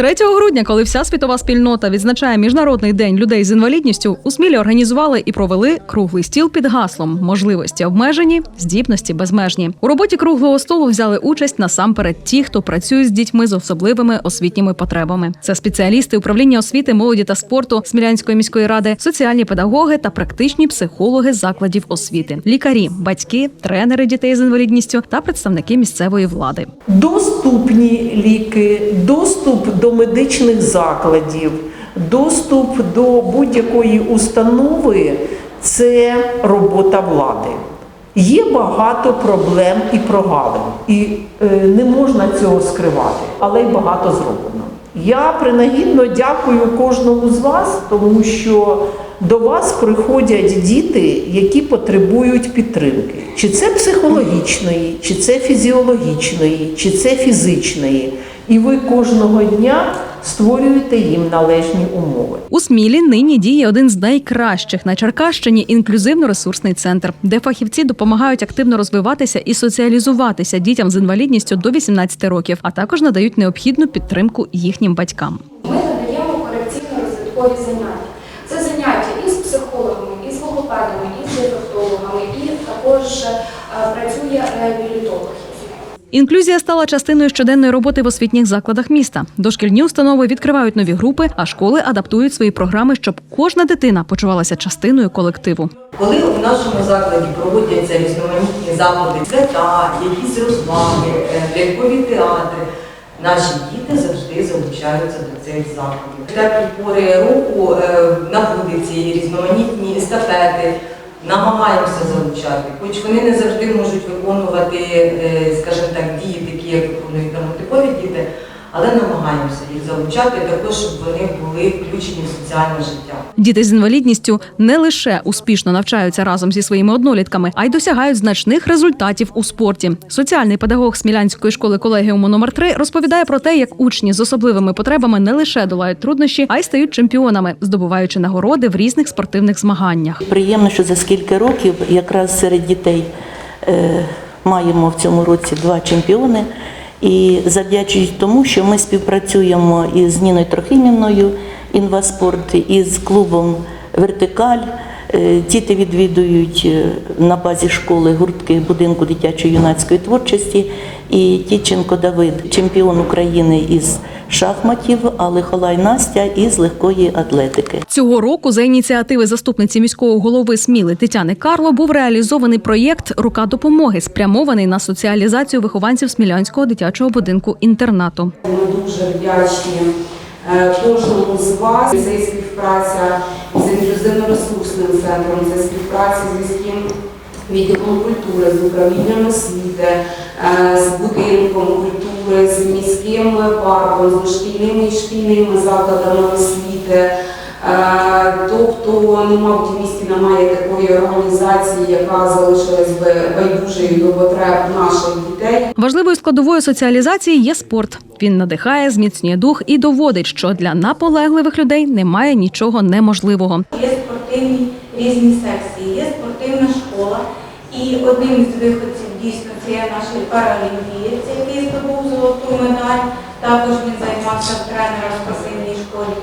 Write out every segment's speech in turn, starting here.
3 грудня, коли вся світова спільнота відзначає міжнародний день людей з інвалідністю, у Смілі організували і провели круглий стіл під гаслом можливості обмежені, здібності безмежні. У роботі круглого столу взяли участь насамперед ті, хто працює з дітьми з особливими освітніми потребами. Це спеціалісти управління освіти, молоді та спорту Смілянської міської ради, соціальні педагоги та практичні психологи закладів освіти, лікарі, батьки, тренери дітей з інвалідністю та представники місцевої влади. Доступні ліки, доступ до медичних закладів, доступ до будь-якої установи це робота влади. Є багато проблем і прогалин, і е, не можна цього скривати, але й багато зроблено. Я принагідно дякую кожному з вас, тому що до вас приходять діти, які потребують підтримки. Чи це психологічної, чи це фізіологічної, чи це фізичної. І ви кожного дня створюєте їм належні умови. У Смілі нині діє один з найкращих на Черкащині інклюзивно-ресурсний центр, де фахівці допомагають активно розвиватися і соціалізуватися дітям з інвалідністю до 18 років, а також надають необхідну підтримку їхнім батькам. Ми надаємо корекційно-розвиткові заняття. Це заняття із психологами, із логопедами, із дефектологами, і також е, працює реабілітолог. Інклюзія стала частиною щоденної роботи в освітніх закладах міста. Дошкільні установи відкривають нові групи, а школи адаптують свої програми, щоб кожна дитина почувалася частиною колективу. Коли в нашому закладі проводяться різноманітні заходи, свята, якісь розваги, е, лялькові театри, наші діти завжди залучаються до цих заходів. Теплі пори року е, на вулиці різноманітні естафети. Намагаємося залучати, хоч вони не завжди можуть виконувати, е, скажімо так, дії, такі, як виконують там типові діти, але намагаємося їх залучати також, щоб вони були включені в соціальне життя. Діти з інвалідністю не лише успішно навчаються разом зі своїми однолітками, а й досягають значних результатів у спорті. Соціальний педагог Смілянської школи колегіуму номер 3 розповідає про те, як учні з особливими потребами не лише долають труднощі, а й стають чемпіонами, здобуваючи нагороди в різних спортивних змаганнях. Приємно, що за скільки років якраз серед дітей е, маємо в цьому році два чемпіони. І завдячуючи тому, що ми співпрацюємо із Ніною Трохимівною інваспорт, із клубом Вертикаль. Е, Діти відвідують е, на базі школи гуртки будинку дитячо-юнацької творчості. І Тіченко Давид, чемпіон України із шахматів, а Лихолай Настя із легкої атлетики. Цього року за ініціативи заступниці міського голови Сміли Тетяни Карло був реалізований проєкт Рука допомоги, спрямований на соціалізацію вихованців Смілянського дитячого будинку інтернату. Ми дуже вдячні е, кожному з вас. І співпраця з інклюзивно-ресурсним центром, це співпраця з міським відділом культури, з управлінням освіти, е, з будинком культури, з міським парком, з дошкільними і шкільними закладами освіти. Тобто, ну, мабуть, в місті немає такої організації, яка залишилась би байдужою до потреб наших дітей. Важливою складовою соціалізації є спорт. Він надихає, зміцнює дух і доводить, що для наполегливих людей немає нічого неможливого. Є спортивні різні секції, є спортивна школа. І одним із виходців дійсно це є наш паралімпієць, який здобув золоту медаль. Також він займався тренером в спортивній школі.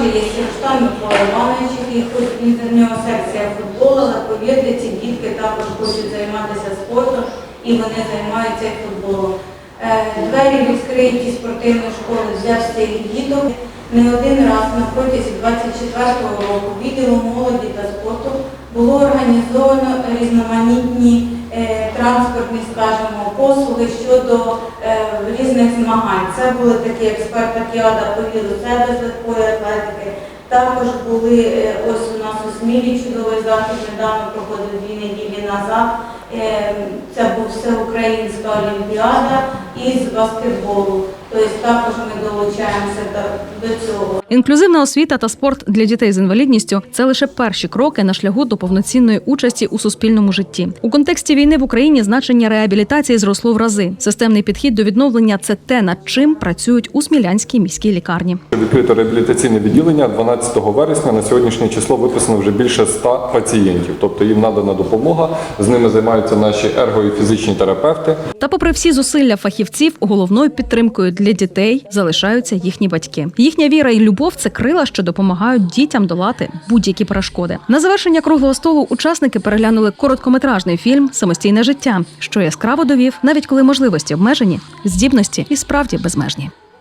Микола Іванович, який хоч за нього секція футболу, але повірте, ці дітки також хочуть займатися спортом і вони займаються футболом. Е, Двері відкриті спортивної школи для всіх діток. Не один раз на протязі 24-го року відділу молоді та спорту було організовано різноманітні е, транспортні, скажімо, послуги щодо різних змагань. Це були такі експерт-пакіада по з легкої атлетики. Також були е, ось у нас у Смілі чудовий захід недавно проходив дві неділі назад. Е, Це був всеукраїнська олімпіада із баскетболу. Тобто також ми долучаємося до- до цього. Інклюзивна освіта та спорт для дітей з інвалідністю це лише перші кроки на шляху до повноцінної участі у суспільному житті. У контексті війни в Україні значення реабілітації зросло в рази. Системний підхід до відновлення це те, над чим працюють у Смілянській міській лікарні. Відкрито реабілітаційне відділення 12 вересня. На сьогоднішнє число виписано вже більше 100 пацієнтів. Тобто їм надана допомога. З ними займаються наші ерго і фізичні терапевти. Та, попри всі зусилля фахівців, головною підтримкою для дітей залишаються їхні батьки. Їхня віра і любов це крила, що допомагають дітям долати будь-які перешкоди. На завершення круглого столу учасники переглянули короткометражний фільм Самостійне життя, що яскраво довів, навіть коли можливості обмежені, здібності і справді безмежні.